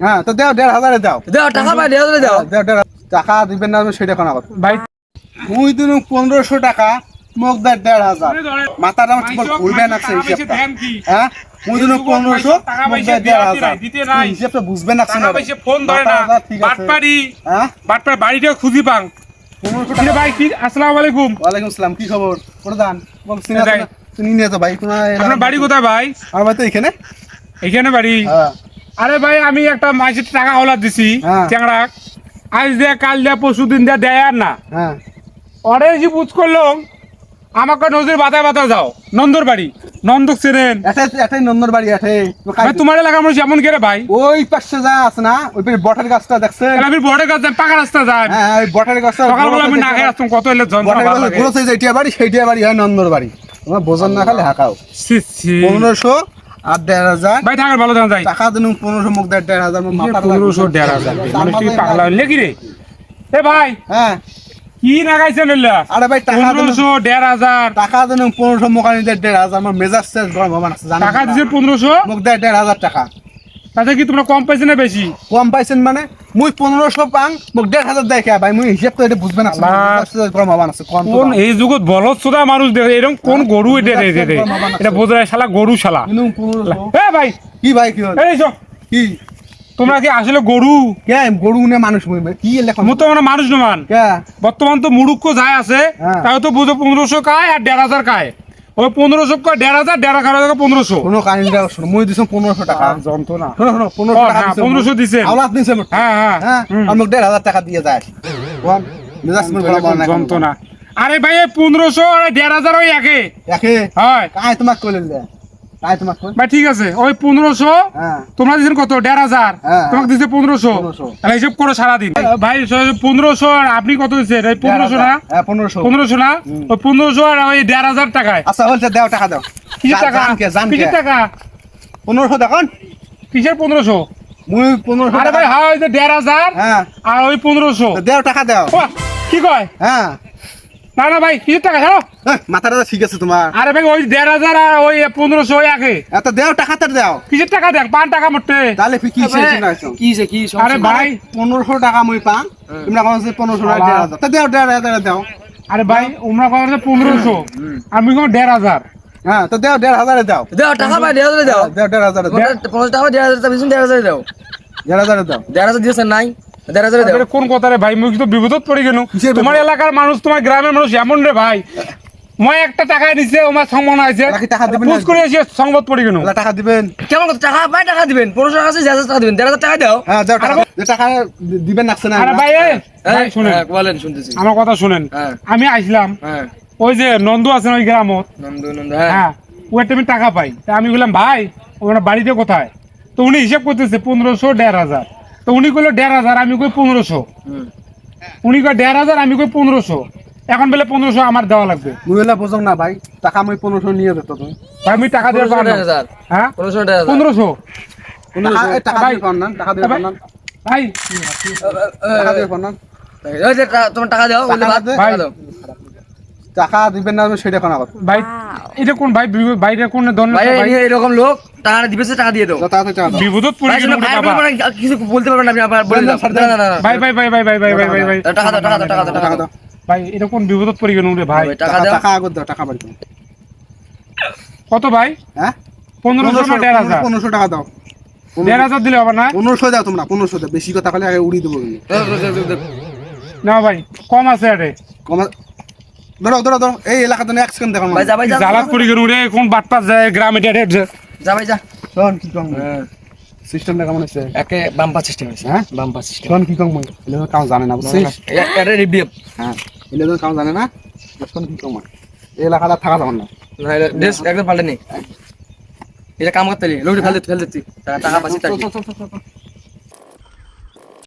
হ্যাঁ তো দেও দেড় হাজারে দাও। দাও টাকা পাই দেও। দাও দেও দেড় টাকা দিবেন না সেটা কোনো কথা ভাই মুই দিন পনেরোশো টাকা মোক দেয় দেড় হাজার। মাথাটা আমার তোমার ভুলবে না সেই হিসাবটা। হ্যাঁ মুই দিন পনেরোশো মোক দেয় দেড় হাজার। নাই, দিতে নাই। তুই হিসাবটা বুঝবে না টাকা পয়সা ফোন ধরে না। ঠিক আছে। বাটপাড়ি। হ্যাঁ? বাটপাড় বাড়িটা খুঁজি পাং। পনেরোশো ভাই কি আসসালামু আলাইকুম। ওয়ালাইকুম আসসালাম কি খবর? প্রধান বল চিনা চিনি নিয়ে তো ভাই আপনার বাড়ি কোথায় ভাই? আমার বাড়ি তো এখানে। এখানে বাড়ি। হ্যাঁ। আরে ভাই আমি একটা মাসের টাকা হলা দিছি হ্যাঁ। চ্যাংড়া আজ দেয়া কাল দেয়া পরশু দিন দেয়া দেয় আর না। হ্যাঁ। অরে যে বুঝ করলাম আমাকে নজর বাতায় বাতা যাও। নন্দর বাড়ি। নন্দক চেনেন। এটাই নন্দর বাড়ি এটাই। তোমার এলাকার মানুষ এমন করে ভাই? ওই পাশে যা আছে না ওই পাশে বটের গাছটা দেখছে আমি বড় কাজ যাই পাকা রাস্তা যাই হ্যাঁ হ্যাঁ, ওই বটের গাছটা সকালবেলা আমি না খেয়ে আসতাম কত এলে যন্ত্রণা বটের গাছ। ঘুরোছে যে এটিয়া বাড়ি সেইটিয়া বাড়ি হয় নন্দর বাড়ি। তোমার বোঝন না খালে হাঁকাও। পনেরোশো আর দেড় হাজার। ভাই থাকার ভালো জানা যায় টাকা দিন পনেরোশো মুখ দেড় দেড় হাজার মুখ মাথার পনেরোশো লাগবে। দেড় হাজার। তার মানুষ পাগলা হইলে কি রে? এ ভাই হ্যাঁ। কি আরে ভাই টাকা দিন। পনেরোশো দেড় হাজার। টাকা দিন পনেরোশো মুখ আনি দেড় দেড় হাজার। আমার মেজাজ শেষ গরম হবে না জানেন। টাকা দিছে পনেরোশো? মুখ দেড় দেড় হাজার টাকা। তাতে কি তোমরা কম পাইছে না বেশি? কম পাইছেন মানে? মুই পনেরোশো পাং মোক দেড় হাজার দেয় কে? ভাই মুই হিসাব তো এটা বুঝবে না। কোন। এই যুগত বলদ সোদা মানুষ দেখে এরকম কোন গরু এটা এটা বোঝায় শালা গরু শালা। এ ভাই। কি ভাই কি এই কি? তোমরা কি আসলে গরু? কে? গরু নে মানুষ মুই কি লেখা মো তো মানে মানুষ নমান। কে? বর্তমান তো মুরুক্ষ যায় আছে হ্যাঁ। তাও তো বুঝো পনেরোশো কায় আর দেড় হাজার কায়। ওই পনেরোশো কয়? দেড় হাজার দেড় হাজার পনেরোশো। কোনো কাহিনীটা শোনো মুই দিছো পনেরোশো টাকা। যন্ত্রণা। শোনো শোনো পনেরোশো টাকা হ্যাঁ, দিছো। 1500 দিছেন। দিছে মোট। হ্যাঁ হ্যাঁ। হ্যাঁ? হুম। মোক দেড় হাজার টাকা দিয়ে যায়। যন্ত্রণা। আরে ভাই পনেরোশো আর দেড় হাজার ওই একে। একে? হয়। কাই তোমাক কইলেন দে কাই তোমাক কই ভাই ঠিক আছে। ওই পনেরোশো হ্যাঁ। তোমরা কত? দেড় হাজার। হ্যাঁ। তোমাকে দিচ্ছে পনেরোশো। তাহলে হিসেব করো সারাদিন। ভাই পনেরোশো আর আপনি কত দিচ্ছেন এই পনেরোশো না? হ্যাঁ পনেরোশো। পনেরোশো না? ওই পনেরোশো আর ওই দেড় হাজার টাকায়। আচ্ছা বলছে দাও টাকা দাও। কিসের টাকা জান কে জান কে কিসের টাকা? পনেরোশো দেখুন। কিসের পনেরোশো? মুই পনেরোশো আরে ভাই হ্যাঁ দেড় হাজার হ্যাঁ। আর ওই পনেরোশো। তো টাকা দাও। কি কয়? হ্যাঁ। না না ভাই কিসের টাকা ছাড়ো। মাথাটা ঠিক আছে তোমার? আরে ভাই ওই দেড় হাজার আর ওই পনেরোশো ওই আগে এত দেও টাকা তো দাও। টাকা দেখ পাঁচ টাকা মোটে। তাহলে কি শেষ না আছো? কি কি আরে ভাই। পনেরোশো টাকা মুই পাম তোমরা কোন পনেরোশো টাকা দেড় হাজার। তা দেও দেড় হাজার দাও। আরে ভাই ওমরা কথা পনেরোশো। আমি কম দেড় হাজার। হ্যাঁ তো দেও দেড় হাজারে দাও। দাও টাকা পাই দেও দাও। দেও দেড় হাজারে দাও। পঞ্চাশ টাকা দেড় হাজার দেড় হাজার দাও। দেড় হাজারে দাও। দেড় হাজার দিয়েছেন নাই? দেড় হাজার কোন কথা রে ভাই? মুখ তো বিপদত পড়ে গেল। তোমার এলাকার মানুষ তোমার গ্রামের মানুষ এমন রে ভাই। মই একটা টাকা দিছে আমার সম্মান আছে টাকা দিবেন করে এসে সংবাদ পড়ে গেল। টাকা দিবেন। কেমন টাকা পাই টাকা দিবেন। পনেরোশো টাকা আছে টাকা দিবেন। দেড় হাজার টাকা দাও। হ্যাঁ যাও টাকা। টাকা দিবেন না। আরে ভাই হ্যাঁ, শুনেন। হ্যাঁ, বলেন শুনতেছি। আমার কথা শুনেন। হ্যাঁ। আমি আসলাম ওই যে নন্দু আছেন ওই গ্রামত? নন্দ নন্দ হ্যাঁ। ওই টাইমে টাকা পাই। তা আমি বললাম ভাই ওনার বাড়িতে কোথায়? তো উনি হিসাব করতেছে পনেরোশো দেড় হাজার। তো উনি কইলো দেড় হাজার আমি কই পনেরোশো। উনি কয় দেড় হাজার আমি কই পনেরোশো। এখন বলে পনেরোশো আমার দেওয়া লাগবে। মুই হলে বোঝং না ভাই টাকা আমি পনেরোশো নিয়ে যেত তুমি ভাই আমি টাকা দিয়ে পনেরোশো পারব হ্যাঁ? পনেরোশো টাকা ভাই। দিয়ে পান না টাকা দিয়ে না। ভাই। টাকা দিয়ে না। তোমার টাকা দাও দে। টাকা দিবেন না সেটা কোনো কথা ভাই এটা কোন ভাই? বাইরে কোন ধরনের ভাই এরকম লোক টাকা দিবেছে টাকা দিয়ে দাও। যত তাড়াতাড়ি টাকা বিপদত পড়ে গেল শুনুন, ভাই, আপনি কিছু বলতে পারবেন না আপনি আবার বলে দাও। না না না না ভাই ভাই ভাই ভাই ভাই ভাই ভাই ভাই। ভাই টাকা দাও টাকা দাও টাকা দাও টাকা দাও। ভাই এটা কোন বিপদত পড়ে গেল রে ভাই। টাকা দাও। টাকা আগত দাও টাকা বাড়ি কত ভাই? হ্যাঁ? পনেরোশো না দেড় হাজার? পনেরোশো টাকা দাও। দেড় হাজার দিলে হবে না? পনেরোশো দাও তোমরা পনেরোশো দাও। বেশি কথা বলে আগে উড়িয়ে দেবো। না ভাই কম আছে আরে। কমা ধরো ধরো ধরো এই এলাকাতে এক সেকেন্ড দেখো ভাই যা ভাই যা। জ্বালাত পড়ে গেল রে কোন বাটপাত যায় গ্রামে এটা যা ভাই যা। শোন কি কম। সিস্টেমটা কেমন আছে একে বাম্পার সিস্টেম আছে হ্যাঁ? বাম্পার সিস্টেম শোন কি কম এলে তো জানে না বুঝছিস? এটা রিভিউ হ্যাঁ। এলে তো জানে না। শোন কি কম এই এলাকাটা থাকা যাবে না। না এটা ড্রেস একদম পাল্টে নেই। এটা কাম করতে লোক ফেল দিতে ফেল দিতে টাকা পাচ্ছি তাই